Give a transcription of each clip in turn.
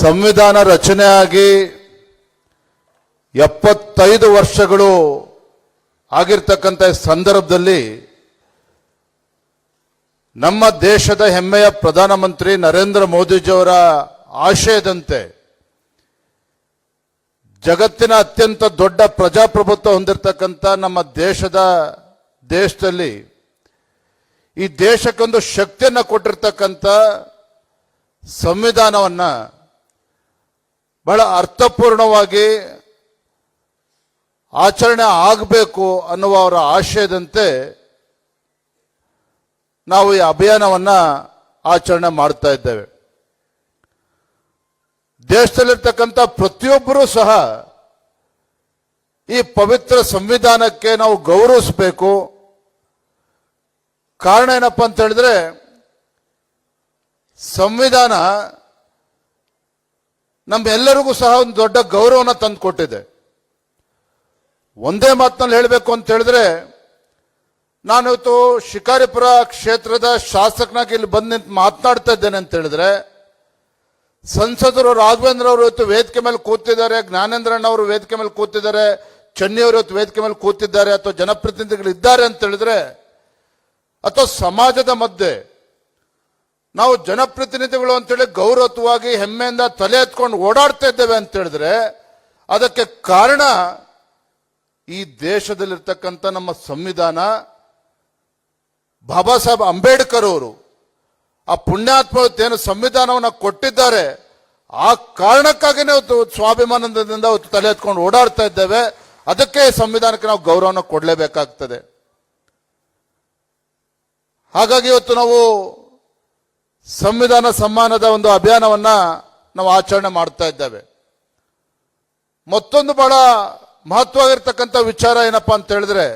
ಸಂವಿಧಾನ ರಚನೆಯಾಗಿ ಎಪ್ಪತ್ತೈದು ವರ್ಷಗಳು ಆಗಿರ್ತಕ್ಕಂಥ ಸಂದರ್ಭದಲ್ಲಿ ನಮ್ಮ ದೇಶದ ಹೆಮ್ಮೆಯ ಪ್ರಧಾನಮಂತ್ರಿ ನರೇಂದ್ರ ಮೋದಿಜಿಯವರ ಆಶಯದಂತೆ ಜಗತ್ತಿನ ಅತ್ಯಂತ ದೊಡ್ಡ ಪ್ರಜಾಪ್ರಭುತ್ವ ಹೊಂದಿರತಕ್ಕಂಥ ನಮ್ಮ ದೇಶದ ದೇಶದಲ್ಲಿ ಈ ದೇಶಕ್ಕೊಂದು ಶಕ್ತಿಯನ್ನು ಕೊಟ್ಟಿರ್ತಕ್ಕಂಥ ಸಂವಿಧಾನವನ್ನ ಬಹಳ ಅರ್ಥಪೂರ್ಣವಾಗಿ ಆಚರಣೆ ಆಗಬೇಕು ಅನ್ನುವ ಅವರ ಆಶಯದಂತೆ ನಾವು ಈ ಅಭಿಯಾನವನ್ನು ಆಚರಣೆ ಮಾಡ್ತಾ ಇದ್ದೇವೆ. ದೇಶದಲ್ಲಿರ್ತಕ್ಕಂಥ ಪ್ರತಿಯೊಬ್ಬರೂ ಸಹ ಈ ಪವಿತ್ರ ಸಂವಿಧಾನಕ್ಕೆ ನಾವು ಗೌರವಿಸಬೇಕು. ಕಾರಣ ಏನಪ್ಪ ಅಂತ ಹೇಳಿದ್ರೆ, ಸಂವಿಧಾನ ನಮ್ಮೆಲ್ಲರಿಗೂ ಸಹ ಒಂದು ದೊಡ್ಡ ಗೌರವನ ತಂದು ಕೊಟ್ಟಿದೆ. ಒಂದೇ ಮಾತಿನಲ್ಲಿ ಹೇಳಬೇಕು ಅಂತ ಹೇಳಿದ್ರೆ ನಾನು ಇವತ್ತು ಶಿಕಾರಿಪುರ ಕ್ಷೇತ್ರದ ಶಾಸಕನಾಗಿ ಇಲ್ಲಿ ಬಂದು ನಿಂತು ಮಾತನಾಡ್ತಾ ಇದ್ದೇನೆ ಅಂತ ಹೇಳಿದ್ರೆ, ಸಂಸದರು ರಾಘವೇಂದ್ರ ಅವರು ಇವತ್ತು ವೇದಿಕೆ ಮೇಲೆ ಕೂತಿದ್ದಾರೆ, ಜ್ಞಾನೇಂದ್ರಣ್ಣ ಅವರು ವೇದಿಕೆ ಮೇಲೆ ಕೂತಿದ್ದಾರೆ ಚೆನ್ನಿಯವರು ಇವತ್ತು ವೇದಿಕೆ ಮೇಲೆ ಕೂತಿದ್ದಾರೆ, ಅಥವಾ ಜನಪ್ರತಿನಿಧಿಗಳು ಇದ್ದಾರೆ ಅಂತ ಹೇಳಿದ್ರೆ, ಅಥವಾ ಸಮಾಜದ ಮಧ್ಯೆ ನಾವು ಜನಪ್ರತಿನಿಧಿಗಳು ಅಂತೇಳಿ ಗೌರವತ್ವವಾಗಿ ಹೆಮ್ಮೆಯಿಂದ ತಲೆ ಎತ್ಕೊಂಡು ಓಡಾಡ್ತಾ ಇದ್ದೇವೆ ಅಂತ ಹೇಳಿದ್ರೆ ಅದಕ್ಕೆ ಕಾರಣ ಈ ದೇಶದಲ್ಲಿರ್ತಕ್ಕಂಥ ನಮ್ಮ ಸಂವಿಧಾನ ಬಾಬಾ ಸಾಹೇಬ್ ಅಂಬೇಡ್ಕರ್ ಅವರು. ಆ ಪುಣ್ಯಾತ್ಮ ಏನು ಸಂವಿಧಾನವನ್ನು ಕೊಟ್ಟಿದ್ದಾರೆ. ಆ ಕಾರಣಕ್ಕಾಗಿನೇ ಅವತ್ತು ಸ್ವಾಭಿಮಾನದಿಂದ ತಲೆ ಎತ್ಕೊಂಡು ಓಡಾಡ್ತಾ ಇದ್ದೇವೆ. ಅದಕ್ಕೆ ಸಂವಿಧಾನಕ್ಕೆ ನಾವು ಗೌರವನ ಕೊಡಲೇಬೇಕಾಗ್ತದೆ. ಹಾಗಾಗಿ ಇವತ್ತು ನಾವು ಸಂವಿಧಾನ ಸಮ್ಮಾನದ ಒಂದು ಅಭಿಯಾನವನ್ನ ನಾವು ಆಚರಣೆ ಮಾಡ್ತಾ ಇದ್ದೇವೆ. ಮತ್ತೊಂದು ಬಹಳ ಮಹತ್ವವಾಗಿರ್ತಕ್ಕಂಥ ವಿಚಾರ ಏನಪ್ಪಾ ಅಂತ ಹೇಳಿದ್ರೆ,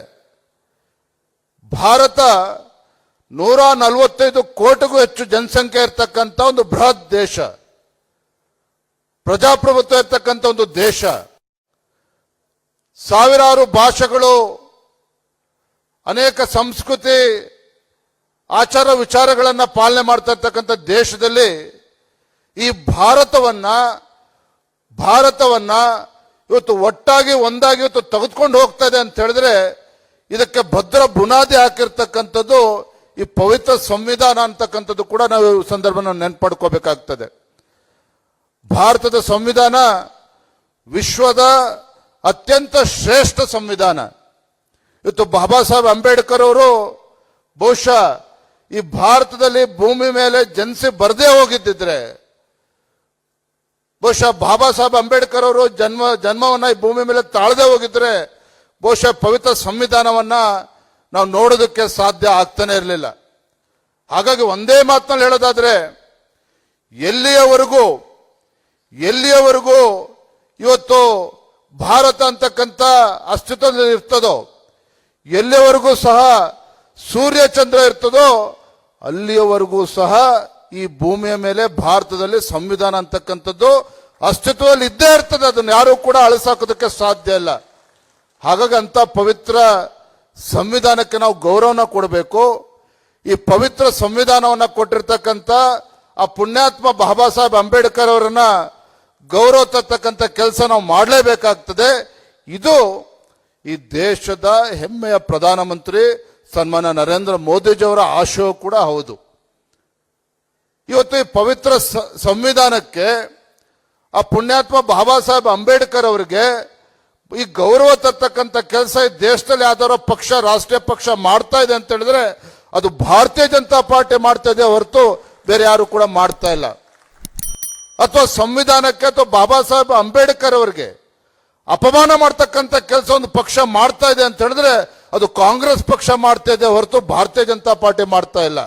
ಭಾರತ ನೂರ ನಲವತ್ತೈದು ಕೋಟಿಗೂ ಹೆಚ್ಚು ಜನಸಂಖ್ಯೆ ಇರ್ತಕ್ಕಂಥ ಒಂದು ಬೃಹತ್ ದೇಶ, ಪ್ರಜಾಪ್ರಭುತ್ವ ಇರ್ತಕ್ಕಂಥ ಒಂದು ದೇಶ. ಸಾವಿರಾರು ಭಾಷೆಗಳು, ಅನೇಕ ಸಂಸ್ಕೃತಿ ಆಚಾರ ವಿಚಾರಗಳನ್ನು ಪಾಲನೆ ಮಾಡ್ತಾ ಇರ್ತಕ್ಕಂಥ ದೇಶದಲ್ಲಿ ಈ ಭಾರತವನ್ನ ಭಾರತವನ್ನ ಇವತ್ತು ಒಟ್ಟಾಗಿ, ಒಂದಾಗಿ ಇವತ್ತು ತೆಗೆದುಕೊಂಡು ಹೋಗ್ತಾ ಇದೆ ಅಂತ ಹೇಳಿದ್ರೆ ಇದಕ್ಕೆ ಭದ್ರ ಬುನಾದಿ ಹಾಕಿರ್ತಕ್ಕಂಥದ್ದು ಈ ಪವಿತ್ರ ಸಂವಿಧಾನ ಅಂತಕ್ಕಂಥದ್ದು ಕೂಡ ನಾವು ಈ ಸಂದರ್ಭನ ನೆನ್ಪಡ್ಕೋಬೇಕಾಗ್ತದೆ. ಭಾರತದ ಸಂವಿಧಾನ ವಿಶ್ವದ ಅತ್ಯಂತ ಶ್ರೇಷ್ಠ ಸಂವಿಧಾನ. ಇವತ್ತು ಬಾಬಾ ಸಾಹೇಬ್ ಅಂಬೇಡ್ಕರ್ ಅವರು ಬಹುಶಃ ಈ ಭಾರತದಲ್ಲಿ ಭೂಮಿ ಮೇಲೆ ಜನಿಸಿ ಬರದೇ ಹೋಗಿದ್ದಿದ್ರೆ, ಬಹುಶಃ ಬಾಬಾ ಸಾಹೇಬ್ ಅಂಬೇಡ್ಕರ್ ಅವರು ಜನ್ಮ, ಜನ್ಮವನ್ನ ಈ ಭೂಮಿ ಮೇಲೆ ತಾಳದೆ ಹೋಗಿದ್ರೆ, ಬಹುಶಃ ಪವಿತ್ರ ಸಂವಿಧಾನವನ್ನ ನಾವು ನೋಡೋದಕ್ಕೆ ಸಾಧ್ಯ ಆಗ್ತಾನೆ ಇರಲಿಲ್ಲ. ಹಾಗಾಗಿ ಒಂದೇ ಮಾತಿನಲ್ಲಿ ಹೇಳೋದಾದ್ರೆ, ಎಲ್ಲಿಯವರೆಗೂ ಎಲ್ಲಿಯವರೆಗೂ ಇವತ್ತು ಭಾರತ ಅಂತಕ್ಕಂಥ ಅಸ್ತಿತ್ವದಲ್ಲಿ ಇರ್ತದೋ ಎಲ್ಲಿಯವರೆಗೂ ಸಹ ಸೂರ್ಯ ಚಂದ್ರ ಇರ್ತದೋ ಅಲ್ಲಿಯವರೆಗೂ ಸಹ ಈ ಭೂಮಿಯ ಮೇಲೆ ಭಾರತದಲ್ಲಿ ಸಂವಿಧಾನ ಅಂತಕ್ಕಂಥದ್ದು ಅಸ್ತಿತ್ವದಲ್ಲಿ ಇದ್ದೇ ಇರ್ತದೆ. ಅದನ್ನ ಯಾರು ಕೂಡ ಅಳಿಸಾಕೋದಕ್ಕೆ ಸಾಧ್ಯ ಇಲ್ಲ. ಹಾಗಾಗಿ ಅಂತ ಪವಿತ್ರ ಸಂವಿಧಾನಕ್ಕೆ ನಾವು ಗೌರವನ ಕೊಡಬೇಕು. ಈ ಪವಿತ್ರ ಸಂವಿಧಾನವನ್ನ ಕೊಟ್ಟಿರ್ತಕ್ಕಂಥ ಆ ಪುಣ್ಯಾತ್ಮ ಬಾಬಾ ಸಾಹೇಬ್ ಅಂಬೇಡ್ಕರ್ ಅವರನ್ನ ಗೌರವ ತರ್ತಕ್ಕಂಥ ಕೆಲಸ ನಾವು ಮಾಡಲೇಬೇಕಾಗ್ತದೆ. ಇದು ಈ ದೇಶದ ಹೆಮ್ಮೆಯ ಪ್ರಧಾನಮಂತ್ರಿ ಸನ್ಮಾನ ನರೇಂದ್ರ ಮೋದಿಜಿಯವರ ಆಶಯ ಕೂಡ ಹೌದು. ಇವತ್ತು ಈ ಪವಿತ್ರ ಸಂವಿಧಾನಕ್ಕೆ ಆ ಪುಣ್ಯಾತ್ಮ ಬಾಬಾ ಸಾಹೇಬ್ ಅಂಬೇಡ್ಕರ್ ಅವರಿಗೆ ಈ ಗೌರವ ತರ್ತಕ್ಕಂಥ ಕೆಲಸ ಈ ದೇಶದಲ್ಲಿ ಯಾವ್ದಾರೋ ಪಕ್ಷ, ರಾಷ್ಟ್ರೀಯ ಪಕ್ಷ ಮಾಡ್ತಾ ಇದೆ ಅಂತ ಹೇಳಿದ್ರೆ ಅದು ಭಾರತೀಯ ಜನತಾ ಪಾರ್ಟಿ ಮಾಡ್ತಾ ಇದೆ ಹೊರತು ಬೇರೆ ಯಾರು ಕೂಡ ಮಾಡ್ತಾ ಇಲ್ಲ. ಅಥವಾ ಸಂವಿಧಾನಕ್ಕೆ ಅಥವಾ ಬಾಬಾ ಸಾಹೇಬ್ ಅಂಬೇಡ್ಕರ್ ಅವರಿಗೆ ಅಪಮಾನ ಮಾಡ್ತಕ್ಕಂಥ ಕೆಲಸ ಒಂದು ಪಕ್ಷ ಮಾಡ್ತಾ ಇದೆ ಅಂತ ಹೇಳಿದ್ರೆ ಅದು ಕಾಂಗ್ರೆಸ್ ಪಕ್ಷ ಮಾಡ್ತಾ ಇದೆ ಹೊರತು ಭಾರತೀಯ ಜನತಾ ಪಾರ್ಟಿ ಮಾಡ್ತಾ ಇಲ್ಲ.